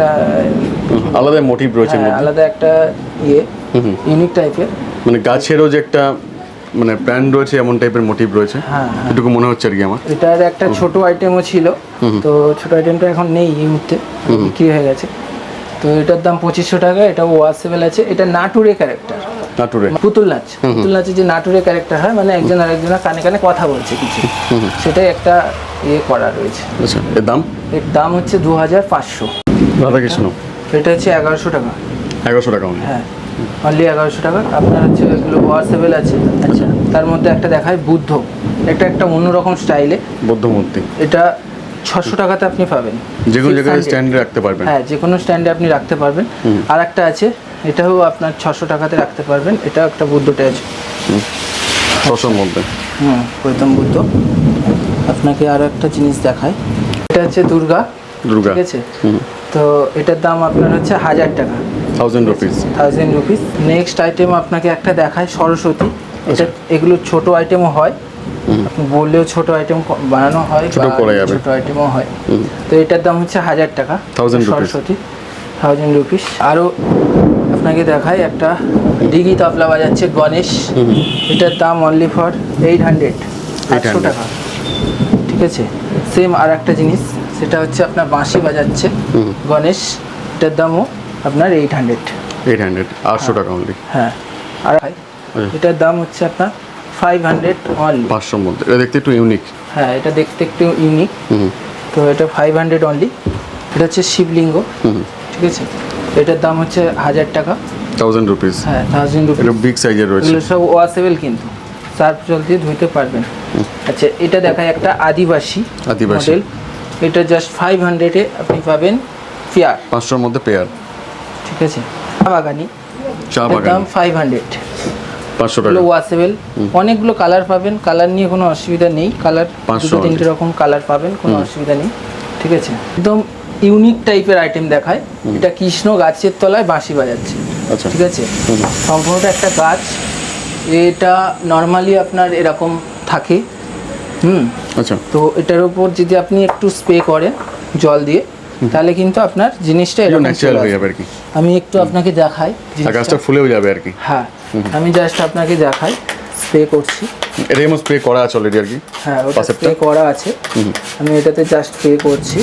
আলাদা মোটিভ রয়েছে হ্যাঁ। আলাদা একটা ইয়ে ইউনিক টাইপের মানে গাছেরও যে একটা মানে ব্র্যান্ড রয়েছে এমন টাইপের মোটিভ রয়েছে। হ্যাঁ, হ্যাঁ। এটুকু মনে হচ্ছে আর কি আমার। এটার একটা ছোট আইটেমও ছিল। তো ছোট আইটেমটা এখন নেই এই মুহূর্তে। বিক্রি হয়ে গেছে। তো এটার দাম পঁচিশশো টাকা এটা ওয়াশেবল আছে। এটা নাটুরে ক্যারেক্টার নাটুরে। পুতুল নাচ। পুতুল নাচে যে নাটুরে ক্যারেক্টার হয় মানে একজন আরেকজনের কানে কানে কথা বলছে কিছু। সেটাই একটা ইয়ে করা রয়েছে। আচ্ছা এর দাম? এর দাম হচ্ছে দু হাজার পাঁচশো। রাধাকৃষ্ণ। এটা হচ্ছে এগারোশো টাকা। এগারোশো টাকা হ্যাঁ। অনলি এগারোশো টাকা। আপনার হচ্ছে এগুলো ওয়াশেবল আছে। আচ্ছা। তার মধ্যে একটা দেখায় বুদ্ধ। এটা একটা অন্যরকম স্টাইলে বৌদ্ধ মূর্তি। এটা ছশো টাকাতে আপনি পাবেন। যে কোনো জায়গায় স্ট্যান্ডে রাখতে পারবেন। হ্যাঁ যে কোনো স্ট্যান্ডে আপনি রাখতে পারবেন। আর একটা আছে এটাও আপনার ছশো টাকাতে রাখতে পারবেন। এটা একটা বুদ্ধটা আছে ছশোর মধ্যে। হুম গৌতম বুদ্ধ। আপনাকে আরও একটা জিনিস দেখায়। এটা হচ্ছে দুর্গা। দুর্গা। ঠিক আছে? তো এটার দাম আপনার হচ্ছে হাজার টাকা। Thousand rupees thousand rupees next item আপনাকে একটা দেখায় সরস্বতী। এটা এগুলো ছোট আইটেমও হয়। বললেও ছোট আইটেম বানানো হয় ছোট বা করা যাবে। ছোট আইটেমও হয়। তো এটার দাম হচ্ছে হাজার টাকা। 1000 rupees। সরস্বতী থাউজেন্ড রুপিস আরও আপনাকে দেখায় একটা ডিগি তবলা বাজাচ্ছে গণেশ। এটার দাম অনলি ফর এইট হান্ড্রেড আটশো 800 টাকা। ঠিক আছে? সেম আর একটা জিনিস। সেটা হচ্ছে আপনার বাঁশি বাজাচ্ছে গণেশ। এটার দামও আপনার এইট হান্ড্রেড এইট হান্ড্রেড আটশো টাকা অনলি হ্যাঁ। আর এটার দাম হচ্ছে আপনার ফাইভ হান্ড্রেড অনলি পাঁচশোর মধ্যে। এটা দেখতে একটু ইউনিক হ্যাঁ এটা দেখতে একটু ইউনিক হুম। তো এটা ফাইভ হান্ড্রেড অনলি এটা হচ্ছে শিবলিঙ্গ। হুম। ঠিক আছে? এটার দাম হচ্ছে হাজার টাকা। থাউজেন্ড রুপিস হ্যাঁ থাউজেন্ড রুপিস এটা বিগ সাইজের রয়েছে। এগুলো সব ওয়াশেবল কিন্তু। সার্ফ জল দিয়ে ধুইতে পারবেন। আচ্ছা এটা দেখায় একটা আদিবাসী আদিবাসী। মডেল এটা জাস্ট ফাইভ হান্ড্রেডে আপনি পাবেন ফিয়ার পাঁচশোর মধ্যে পেয়ার। ঠিক আছে? চা বাগানি। চা বাগান। দাম ফাইভ হান্ড্রেড পাঁচশো টাকা। ওয়াশেবল অনেকগুলো কালার পাবেন। কালার নিয়ে কোনো অসুবিধা নেই। কালার 500 দুটো তিনটে রকম কালার পাবেন কোনো অসুবিধা নেই। ঠিক আছে? একদম ইউনিক টাইপের আইটেম দেখায়। এটা কৃষ্ণ গাছের তলায় বাঁশি বাজাচ্ছে। আচ্ছা। ঠিক আছে? সম্পূর্ণটা একটা গাছ। এটা নর্মালি আপনার এরকম থাকে। হুম। আচ্ছা। তো এটার উপর যদি আপনি একটু স্প্রে করেন জল দিয়ে তাহলে কিন্তু আপনার জিনিসটা এরকম ন্যাচারাল হয়ে যাবে আর কি। আমি একটু আপনাকে দেখাই। গাছটা ফুলেও যাবে আর কি। হ্যাঁ আমি জাস্ট আপনাকে দেখাই স্প্রে করছি। যেমন স্প্রে করা আছে অলরেডি আর কি। হ্যাঁ ওটা? স্প্রে করা আছে। আমি এটাতে জাস্ট স্প্রে করছি।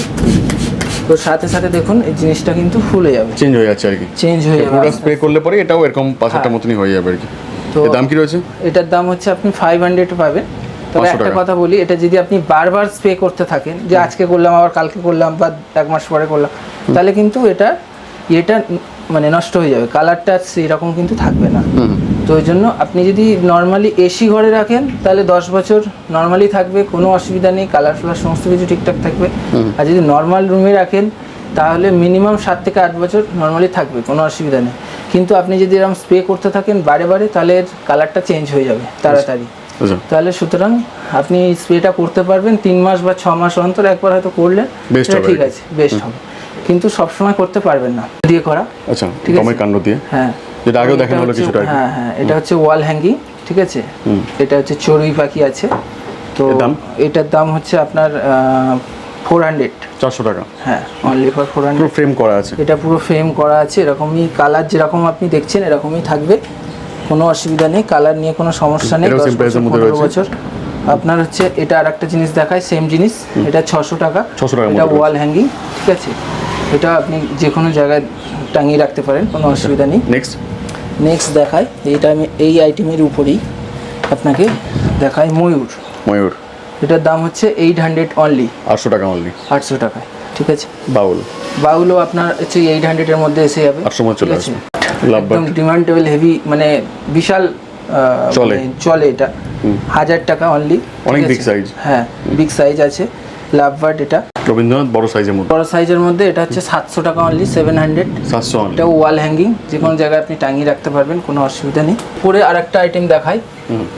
তো সাথে সাথে দেখুন এই জিনিসটা কিন্তু ফুলে যাবে। চেঞ্জ হয়ে যাচ্ছে আর কি। চেঞ্জ হয়ে যাবে পুরো স্প্রে করলে পরে এটাও এরকম পাশেরটা হ্যাঁ। মতনই হয়ে যাবে আর কি। তো এর দাম কি রয়েছে? এটার দাম হচ্ছে আপনি ফাইভ হান্ড্রেড পাবেন। তবে একটা কথা বলি এটা যদি আপনি বারবার স্প্রে করতে থাকেন যে আজকে করলাম আবার কালকে করলাম বা এক মাস পরে করলাম তাহলে কিন্তু এটা এটা মানে নষ্ট হয়ে যাবে। কালারটা সেই রকম কিন্তু থাকবে না। তো ওই জন্য আপনি যদি নর্মালি এসি ঘরে রাখেন তাহলে দশ বছর নর্মালি থাকবে কোনো অসুবিধা নেই কালার ফ্লার সমস্ত কিছু ঠিকঠাক থাকবে। আর যদি নর্মাল রুমে রাখেন তাহলে মিনিমাম সাত থেকে আট বছর নর্মালি থাকবে কোনো অসুবিধা নেই। কিন্তু আপনি যদি এরকম স্প্রে করতে থাকেন বারে বারে তাহলে কালারটা চেঞ্জ হয়ে যাবে তাড়াতাড়ি। তাহলে সুতরাং আপনি স্প্রেটা করতে পারবেন তিন মাস বা ছ মাস অন্তর একবার হয়তো হবে ঠিক আছে বেস্ট হবে। কিন্তু সবসময় করতে পারবেন না দিয়ে করা। আচ্ছা ঠিক আছে। গমের কাণ্ড দিয়ে? হ্যাঁ। যেটা আগেও দেখানো হলো কিছুটা হ্যাঁ হ্যাঁ এটা হচ্ছে ওয়াল হ্যাঙ্গিং ঠিক আছে? এটা হচ্ছে চড়ুই পাখি আছে। তো এটার দাম হচ্ছে আপনার ফোর হান্ড্রেড চারশো টাকা। হ্যাঁ only for four hundred frame করা আছে। এটা পুরো ফ্রেম করা আছে এরকমই কালার যেরকম আপনি দেখছেন এরকমই থাকবে। কোনো অসুবিধা নেই কালার নিয়ে কোনো সমস্যা নেই পনেরো বছর। আপনার হচ্ছে এটা আর একটা জিনিস দেখায় সেম জিনিস এটা ছশো টাকা। 600 টাকার এটা ওয়াল হ্যাঙ্গিং ঠিক আছে? এটা আপনি যে কোনো জায়গায় টাঙিয়ে রাখতে পারেন কোনো অসুবিধা নেই। নেক্সট নেক্সট দেখায় এইটা আমি এই আইটেমের উপরেই আপনাকে দেখায় ময়ূর। ময়ূর। এটার দাম হচ্ছে এইট হান্ড্রেড অনলি আটশো টাকা অনলি আটশো টাকায় ঠিক আছে? বাউল। বাউলও আপনার হচ্ছে এইট হান্ড্রেডের মধ্যে এসে যাবে। 800 মধ্যে চলে আসবে। একদম ডিমান্ডেবল হেভি মানে বিশাল চলে। মানে চলে এটা। হাজার টাকা অনলি অনেক big size। হ্যাঁ বিগ সাইজ আছে। লাভ বার্ড এটা। রবীন্দ্রনাথ বড় সাইজের মধ্যে। বড় সাইজের মধ্যে এটা হচ্ছে সাতশো টাকা অনলি সেভেন হান্ড্রেড সাতশো এটা ওয়াল হ্যাঙ্গিং যে কোনো জায়গায় আপনি টাঙিয়ে রাখতে পারবেন কোনো অসুবিধা নেই। পরে আরেকটা আইটেম দেখাই।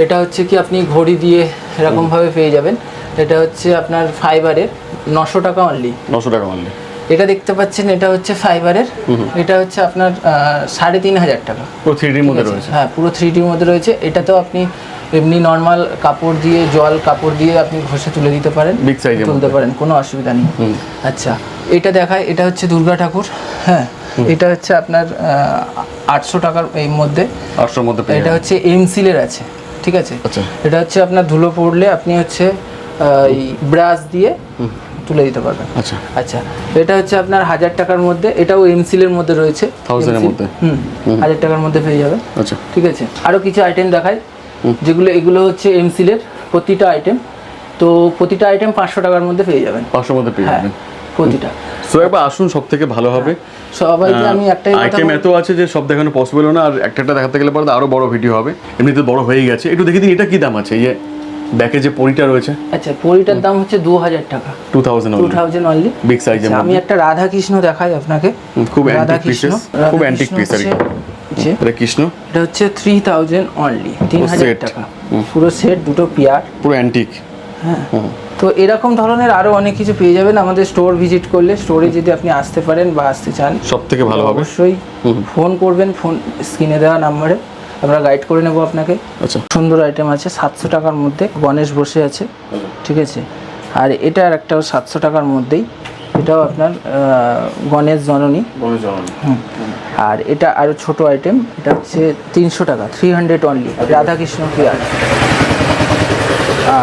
এটা হচ্ছে কি আপনি ঘড়ি দিয়ে এরকমভাবে পেয়ে যাবেন। এটা হচ্ছে আপনার ফাইবারের নশো টাকা অনলি নশো টাকা অনলি এটা দেখতে পাচ্ছেন এটা হচ্ছে ফাইবারের এটা হচ্ছে আপনার সাড়ে তিন হাজার টাকা। পুরো থ্রি ডির মধ্যে রয়েছে। হ্যাঁ পুরো থ্রি ডির মধ্যে রয়েছে। এটাতেও আপনি এমনি নর্মাল কাপড় দিয়ে জল কাপড় দিয়ে আপনি ঘষে তুলে দিতে পারেন তুলতে পারেন কোনো অসুবিধা নেই। আচ্ছা এটা দেখায় এটা হচ্ছে দুর্গা ঠাকুর হ্যাঁ। এটা হচ্ছে আপনার আটশো টাকার এই মধ্যে। আটশোর মধ্যে এটা। হচ্ছে এমসিলের আছে ঠিক আছে? আচ্ছা। এটা হচ্ছে আপনার ধুলো পড়লে আপনি হচ্ছে ব্রাশ দিয়ে তুলে দিতে পারবেন। আচ্ছা। আচ্ছা এটা হচ্ছে আপনার হাজার টাকার মধ্যে এটাও এমসিলের মধ্যে রয়েছে। এর মধ্যে? হুম হাজার টাকার মধ্যে পেয়ে যাবে আচ্ছা। ঠিক আছে আরও কিছু আইটেম দেখাই। যেগুলো এগুলো হচ্ছে এমসিলের প্রতিটা আইটেম তো প্রতিটা আইটেম পাঁচশো টাকার মধ্যে পেয়ে যাবেন। পাঁচশোর মধ্যে পেয়ে হ্যাঁ যাবেন। প্রতিটা। সো একবার আসুন সব থেকে ভালো হবে। সবাইকে আমি একটাই আইটেম এত আছে যে সব দেখানো পসিবল না আর একটা একটা দেখাতে গেলে পরে আরও বড় ভিডিও হবে। এমনিতে বড় হয়ে গেছে। একটু দেখে দিন এটা কি দাম আছে? এই যে ব্যাকে যে পরিটা রয়েছে আচ্ছা পরিটার দাম হচ্ছে দু হাজার টাকা two thousand two thousand only big সাইজের আমি একটা রাধা কৃষ্ণ দেখাই আপনাকে। খুব antique রাধাকৃষ্ণ। খুব antique piece আর কি। এটা কৃষ্ণ? এটা হচ্ছে থ্রি থাউজেন্ড অনলি তিন হাজার। টাকা। পুরো সেট দুটো পেয়ার। পুরো অ্যান্টিক হ্যাঁ। তো এরকম ধরনের আরও অনেক কিছু পেয়ে যাবেন আমাদের স্টোর ভিজিট করলে। স্টোরে যদি আপনি আসতে পারেন বা আসতে চান সব থেকে ভালো হবে। অবশ্যই ফোন করবেন ফোন স্ক্রিনে দেওয়া নাম্বারে আমরা গাইড করে নেব আপনাকে। আচ্ছা। সুন্দর আইটেম আছে সাতশো টাকার মধ্যে গণেশ বসে আছে ঠিক আছে? আর এটা আর একটাও সাতশো টাকার মধ্যেই এটাও আপনার গণেশ জননী। হুম। আর এটা আরও ছোট আইটেম এটা হচ্ছে তিনশো টাকা three hundred only Radhakrishna pair.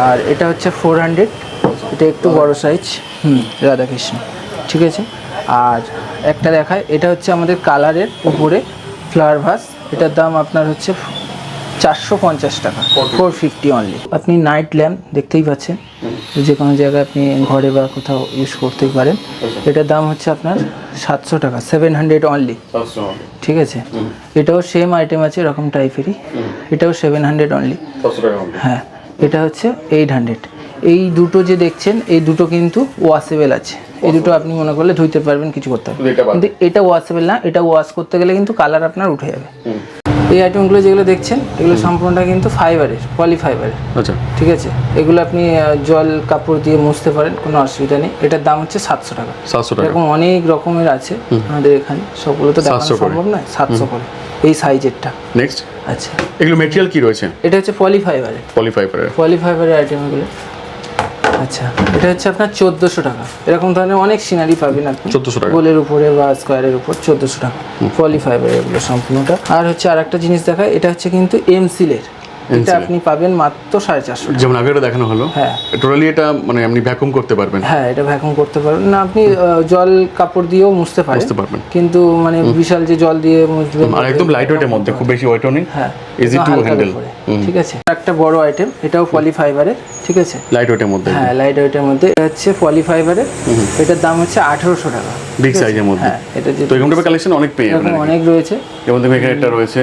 আর এটা হচ্ছে ফোর হান্ড্রেড এটা একটু বড় সাইজ হুম রাধাকৃষ্ণ ঠিক আছে? আর একটা দেখায় এটা হচ্ছে আমাদের কালারের উপরে ফ্লাওয়ার ভাস এটার দাম আপনার হচ্ছে চারশো পঞ্চাশ টাকা ফোর ফিফটি অনলি আপনি নাইট ল্যাম্প দেখতেই পাচ্ছেন যে কোনো জায়গায় আপনি ঘরে বা কোথাও ইউজ করতেই পারেন। এটার দাম হচ্ছে আপনার সাতশো টাকা সেভেন হান্ড্রেড অনলি ঠিক আছে? এটাও সেম আইটেম আছে এরকম টাইপেরই। এটাও সেভেন হান্ড্রেড অনলি হ্যাঁ এটা হচ্ছে এইট হান্ড্রেড এই দুটো যে দেখছেন এই দুটো কিন্তু ওয়াশেবল আছে। এই দুটো আপনি মনে করলে ধুইতে পারবেন কিছু করতে পারবেন। কিন্তু এটা ওয়াশেবল না এটা ওয়াশ করতে গেলে কিন্তু কালার আপনার উঠে যাবে। এই আইটেমগুলো যেগুলো দেখছেন এগুলো সম্পূর্ণটা কিন্তু ফাইবারের পলি ফাইবারের আচ্ছা। ঠিক আছে? এগুলো আপনি জল কাপড় দিয়ে মুছতে পারেন কোনো অসুবিধা নেই। এটার দাম হচ্ছে সাতশো টাকা। সাতশো টাকা। এরকম অনেক রকমের আছে আমাদের এখানে সবগুলো তো দেখানো সম্ভব নয় সাতশো করে। এই সাইজেরটা নেক্সট আচ্ছা। এগুলো মেটেরিয়াল কি রয়েছে? এটা হচ্ছে পলি ফাইবারের পলিফাইবারের পলি ফাইবারের আইটেমগুলো আচ্ছা এটা হচ্ছে আপনার চোদ্দোশো টাকা। এরকম ধরনের অনেক সিনারি পাবেন আপনি। 1400 টাকা। গোলের উপরে বা স্কোয়ারের উপর চোদ্দোশো টাকা। পলি এগুলো সম্পূর্ণটা। আর হচ্ছে আর একটা জিনিস দেখায় এটা হচ্ছে কিন্তু এমসিলের এটা আপনি পাবেন মাত্র সাড়ে চারশো যেমন আগে দেখানো হলো হ্যাঁ। টোটালি এটা মানে আপনি ভ্যাকুম করতে পারবেন। হ্যাঁ এটা ভ্যাকুম করতে পারবেন। না আপনি জল কাপড় দিয়েও মুছতে পারেন। পারবেন। কিন্তু মানে বিশাল যে জল দিয়ে মুছবেন আর একদম লাইট ওয়েটের মধ্যে খুব বেশি ওয়েটও নেই। হ্যাঁ ইজি টু হ্যান্ডেল ঠিক আছে? একটা বড় আইটেম এটাও পলি ফাইবারের ঠিক আছে? লাইট ওয়েটের মধ্যে। হ্যাঁ লাইট ওয়েটের মধ্যে। এটা হচ্ছে পলি ফাইবারের এটার দাম হচ্ছে আঠেরোশো টাকা। বিগ সাইজের মধ্যে। হ্যাঁ এটা তো এরকম কালেকশন অনেক পেয়ে। অনেক রয়েছে। যেমন দেখবেন এখানে একটা রয়েছে।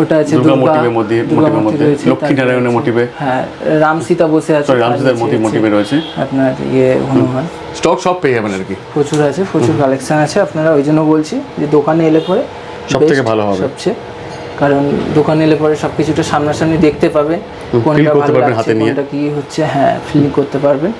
ওটা আছে দুর্গা মোটিভের মধ্যে মোটিভের মধ্যে। রয়েছে, লক্ষ্মী নারায়ণের মোটিভে হ্যাঁ রাম সীতা বসে আছে সরি তার রামসীতার মোটিভ মোটিভে রয়েছে। আপনার ইয়ে হনুমান। স্টক সব পেয়ে যাবেন আর কি। প্রচুর আছে প্রচুর কালেকশন আছে। আপনারা ওই জন্য বলছি যে দোকানে এলে পরে সব থেকে ভালো হবে। সবচেয়ে। কারণ দোকানে এলে পরে সব কিছুটা সামনাসামনি দেখতে পাবেন কোনটা ভালো লাগছে নিয়ে। কোনটা কি হচ্ছে হ্যাঁ ফিল করতে পারবেন।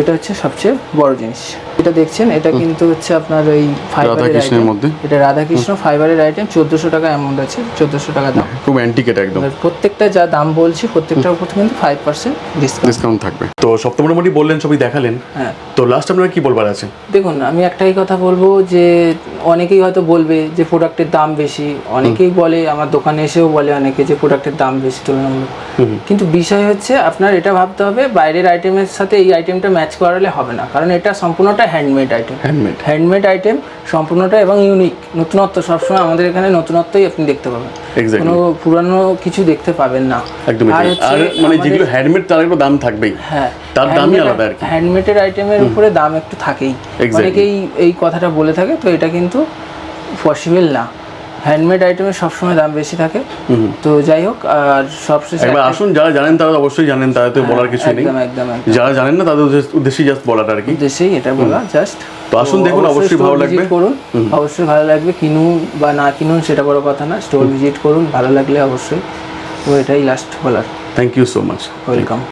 এটা হচ্ছে সবচেয়ে বড় জিনিস। এটা দেখছেন? এটা কিন্তু হচ্ছে আপনার ওই ফাইবারের রাধাকৃষ্ণের মধ্যে? এটা রাধাকৃষ্ণ ফাইবারের আইটেম চোদ্দোশো টাকা অ্যামাউন্ট আছে চোদ্দোশো টাকা দাম। খুব অ্যান্টিক এটা একদম। প্রত্যেকটা যা দাম বলছি প্রত্যেকটার উপর কিন্তু ফাইভ পার্সেন্ট ডিসকাউন্ট ডিসকাউন্ট থাকবে। তো সব তো মোটামুটি বললেন সবই দেখালেন। হ্যাঁ। তো লাস্ট আপনারা কি বলবার আছে? দেখুন আমি একটাই কথা বলব যে অনেকেই হয়তো বলবে যে প্রোডাক্টের দাম বেশি। অনেকেই বলে আমার দোকানে এসেও বলে অনেকে যে প্রোডাক্টের দাম বেশি তুলনামূলক। কিন্তু বিষয় হচ্ছে আপনার এটা ভাবতে হবে বাইরের আইটেমের সাথে এই আইটেমটা ম্যাচ করালে হবে না। কারণ এটা সম্পূর্ণটা handmade item handmade handmade item সম্পূর্ণটা এবং ইউনিক নতুনত্ব সবসময় আমাদের এখানে নতুনত্বই আপনি দেখতে পাবেন। কোনো পুরানো কিছু দেখতে পাবেন না। একদম আর মানে যেগুলো হ্যান্ডমেড তার একটু দাম থাকবেই। হ্যাঁ তার দামই আলাদা আর কি। হ্যান্ডমেডের আইটেমের উপরে দাম একটু থাকেই। অনেকেই এই কথাটা বলে থাকে তো এটা কিন্তু পসিবল না। হ্যান্ডমেড আইটেমের সবসময় দাম বেশি থাকে। তো যাই হোক আর সবশেষে একবার আসুন যারা জানেন তারা অবশ্যই জানেন তারা তো বলার কিছু নেই। একদম একদম যারা জানেন না তাদের উদ্দেশ্য- উদ্দেশ্যেই জাস্ট বলাটা আর কি। উদ্দেশ্যেই এটা বলা জাস্ট তো আসুন দেখুন, অবশ্যই ভালো লাগবে। করুন অবশ্যই ভালো লাগবে। কিনুন বা না কিনুন সেটা বড় কথা না স্টোর ভিজিট করুন ভালো লাগলে অবশ্যই। তো এটাই লাস্ট বলার। Thank you so much welcome